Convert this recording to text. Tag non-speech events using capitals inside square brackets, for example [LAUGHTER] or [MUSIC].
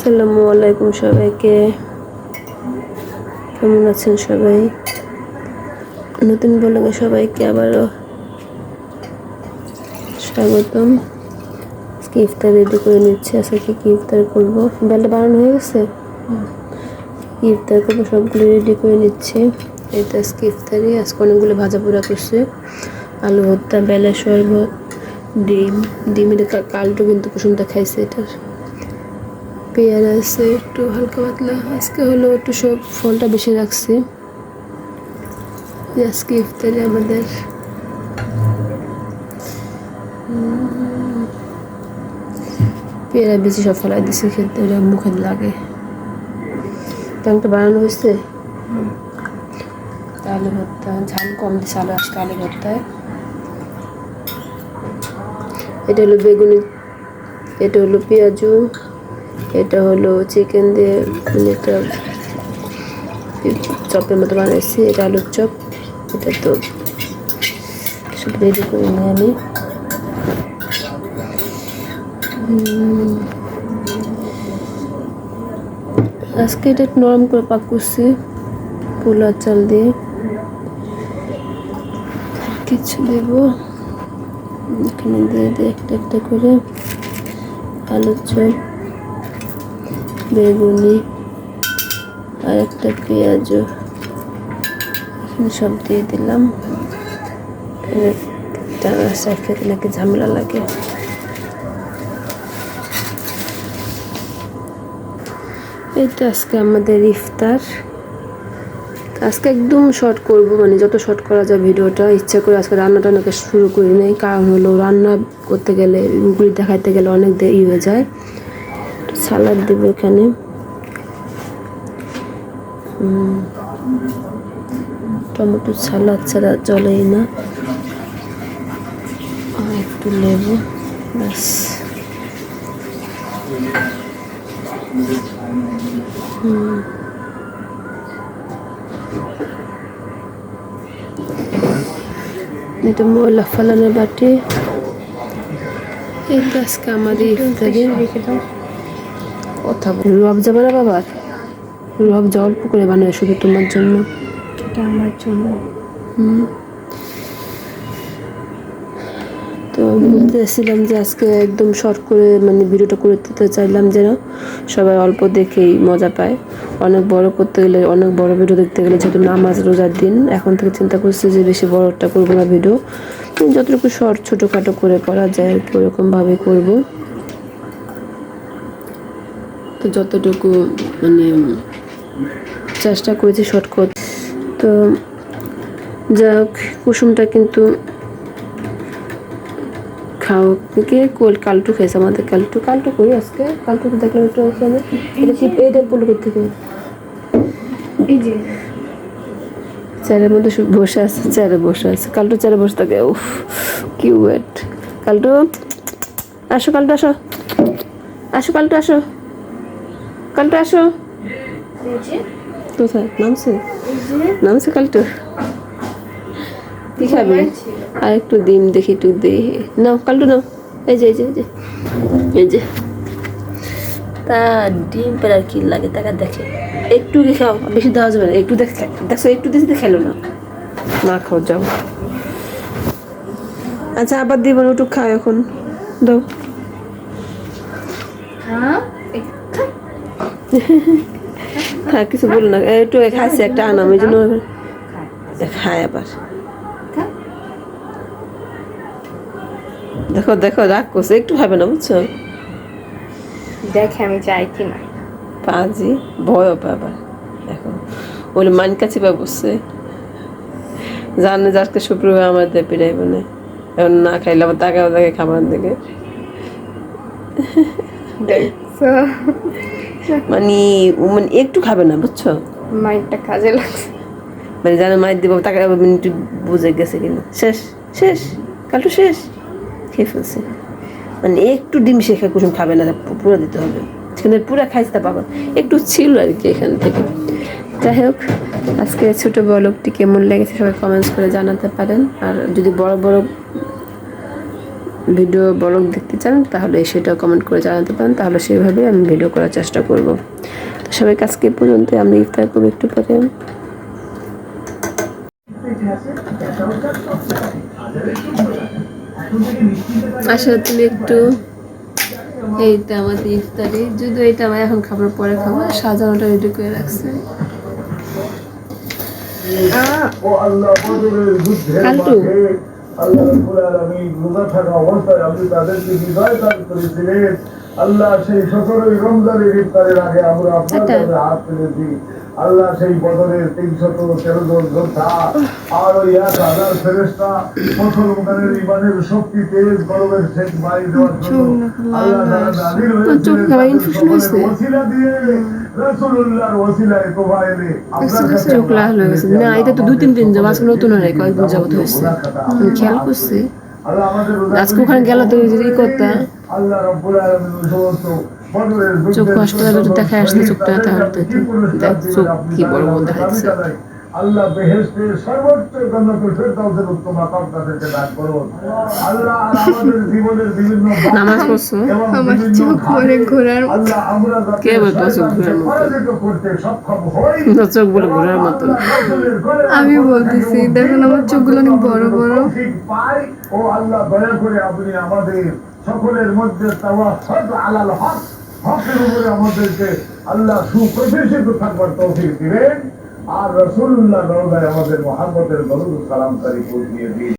আসসালামু আলাইকুম সবাইকে। কেমন আছেন সবাই? নতুন ব্লগে সবাইকে আবারও স্বাগতম। আজকে ইফতার রেডি করে নিচ্ছি। আজকে কি ইফতার করব? বেলা বানানো হয়ে গেছে? ইফতার করব? সবগুলো রেডি করে নিচ্ছি। এটা আজকে ইফতারি। আজকে অনেকগুলো ভাজা পোড়া করছে। আলু ভর্তা, বেলা শরবত, ডিম। ডিমের কালটো কিন্তু কুসুমটা খাইছে এটার। পেয়ারা আছে একটু হালকা পাতলা। আজকে হলো একটু সব ফলটা বেশি রাখছি। আজকে ইফতারে আমাদের পেয়ারা বেশি সব ফলাই দিছি খেতে ওটা মুখে লাগে। ট্যাংটা বানানো হয়েছে? আলু ভর্তা ঝাল কম দিছে আলু আজকে আলু ভর্তায়। এটা হলো বেগুনি এটা হলো পেঁয়াজু। এটা হলো চিকেন দিয়ে একটা চপের মতো বানাইছি, এটা আলুর চপ। এটা তো সব রেডি করে নিই আমি। আজকে এটা একটু নরম করে পাক করছি পোলার চাল দিয়ে। কিছু দেবো, এখানে দিয়ে দিই একটা একটা করে আলুর চপ। বেগুনি, আর একটা পেঁয়াজও। সব দিয়ে দিলাম। খেতে নাকি ঝামেলা লাগে। এই তো আজকে আমাদের ইফতার। আজকে একদম শর্ট করব মানে যত শর্ট করা যায় ভিডিওটা, ইচ্ছা করে আজকে রান্না টান্নাকে শুরু করি নাই। কারণ হলো রান্না করতে গেলে গুলি দেখাইতে গেলে অনেক দেরি হয়ে যায়। সালাদ দেবো এখানে। টমেটো সালাদ ছাড়া চলেই না। একটু লেবু, ব্যাস। ময়লা ফালানোর বাটি। আমাদের কথা বল। রুয়াব যাবে না বাবার রুয়াব যা অল্প করে বানায় শুধু তোমার জন্য। এটা আমার জন্য। হুম। তো বলতেছিলাম যে আজকে একদম শর্ট করে মানে ভিডিওটা করে দিতে চাইলাম যেন সবাই অল্প দেখেই মজা পায়। অনেক বড় করতে গেলে অনেক বড় ভিডিও দেখতে গেলে যেহেতু নামাজ রোজার দিন এখন থেকে চিন্তা করছি যে বেশি বড়টা করব না ভিডিও। যতটুকু শর্ট ছোটোখাটো করে করা যায় আর কি ওরকমভাবে করব। তো যতটুকু মানে চেষ্টা করেছি শর্টকট করতে তো যাক কুসুমটা কিন্তু খাও কে কোল কালটু খেয়েছে আমাদের? কালটু কালটু করি আজকে? কালটু দেখলাম একটু ওখানে এটা কি এটা পড়ল থেকে এই যে। চেয়ারের মধ্যে বসে আছে চেয়ারে বসে আছে। কালটু চেয়ারে বসে থাকে উফ ওয়েট কালটু আসো কালটু আসো। আসো কালটু আসো। কালটু আসো। কোথায়? নামছে? নামছে কালটু? কি খাবি? আর একটু ডিম দেখি একটু দে। নাও কালটু নাও। এই যে এই যে এই যে। তা ডিম পের আর কি লাগে তাকে দেখে। একটু কি খাও? বেশি দেওয়া যাবে না। একটু দেখ দেখো একটু দিতে খেলো না। না খাও যাও। আচ্ছা আবার দিব একটু খাও এখন। দাও। হ্যাঁ? হ্যাঁ কিছু বলো না। একটু খাইছে একটা আনাম এই জন্য খায় আবার। দেখো দেখো রাগ করছে একটু খাবে না বুঝছ? দেখে আমি চাই কি না। পাজি ভয় বাবা দেখো বলে মান কাছে বা বসছে। জানে যাকে শুক্রবার আমার দিয়ে পিড়াই বনে এখন না খাইলে আবার তাকাও তাকে খাবার দিকে দেখছ? মানে ও মানে একটু খাবে না বুঝছ? মাইন্ডটা কাজে লাগছে। মানে জানে মায়ের দিব তাকে আবার মিনিট বুঝে গেছে কিনা। শেষ শেষ কালটু শেষ। খেয়ে ফেলছে। মানে একটু ডিম শেখা কুসুম খাবে না পুরো দিতে হবে। সেখানে পুরো খাইতে পাবো একটু ছিল আর কি এখান থেকে। যাই হোক আজকে ছোট বলকটি কেমন লেগেছে সবাই কমেন্টস করে জানাতে পারেন। আর যদি বড় বড় ভিডিও ব্লগ দেখতে চান তাহলে সেটা কমেন্ট করে জানাতে পারেন। তাহলে সেইভাবে আমি ভিডিও করার চেষ্টা করব। তো সবাই আজকে পর্যন্ত আমি ইফতার করব একটু পরে। আসলে তুমি একটু এইটা আমাদের ইফতারি যদিও এটা আমার এখন খাবার পরে খাব সাজানোটা রেডি করে রাখছে। কালটু। আল্লাহ আমি রোজা থাকা অবস্থায় আপনি তাদেরকে বিজয় দান করেছিলেন। আল্লাহ সেই সতেরোই রমজানের ইফতারের আগে আমরা আপনার হাত হাত তুলেছি আল্লাহ সেই বদরের তিনশত তেরো জন যোদ্ধা আর ওই এক হাজার ফেরেস্তা মুসলমানের ইমানের শক্তি তেজ গরমের শেখ বাড়ি দেওয়ার জন্য আল্লাহ হয়েছিলেন দিয়ে রাসূলুল্লাহর ওসিলায় তোবাইলে। আপনার কাছে চোখ লাল হয়ে গেছে। না এটা তো দুই তিন দিন নতুন হয় কয়েকদিন যাবত হয়েছে। আমি খেয়াল করছি। আজকে ওখানে গেল তো ওই ই করতে। আল্লাহ রাব্বুল আলামিন সমস্ত বদরের যুদ্ধের চোখ হাসপাতালে যদি দেখায় আসলে চোখটা তাহলে দেখ চোখ কি বড় বড় দেখাচ্ছে দাবি জানাই। আল্লাহ বেহেশতের সর্বোচ্চ গণ্যতুল ফেরদাউসের উত্তম আকাম তাদেরকে দান করুন আল্লাহ আমাদের জীবনের বিভিন্ন নামাজ পড়ছো? আমার চোখ ভাবে ঘোরার আল্লাহ আমরা কে বলতো চোখ ঘোরার মতো? পরাজিত করতে সক্ষম হই [LAUGHS] চোখ বলে ঘোরার মতো আমি বলতেছি, দেখুন আমার চোখগুলো অনেক বড় বড়। পাই ও আল্লাহ দয়া করে আপনি আমাদের সকলের মধ্যে তাওয়াফাত আলাল হক হকের উপরে আমাদেরকে আল্লাহ সুপ্রতিষ্ঠিত থাকবার তৌফিক দিবেন। আর রসুল্লাহ আমাদের মহাব্বতের দরুদ সালাম তারিখ দিয়ে দিন।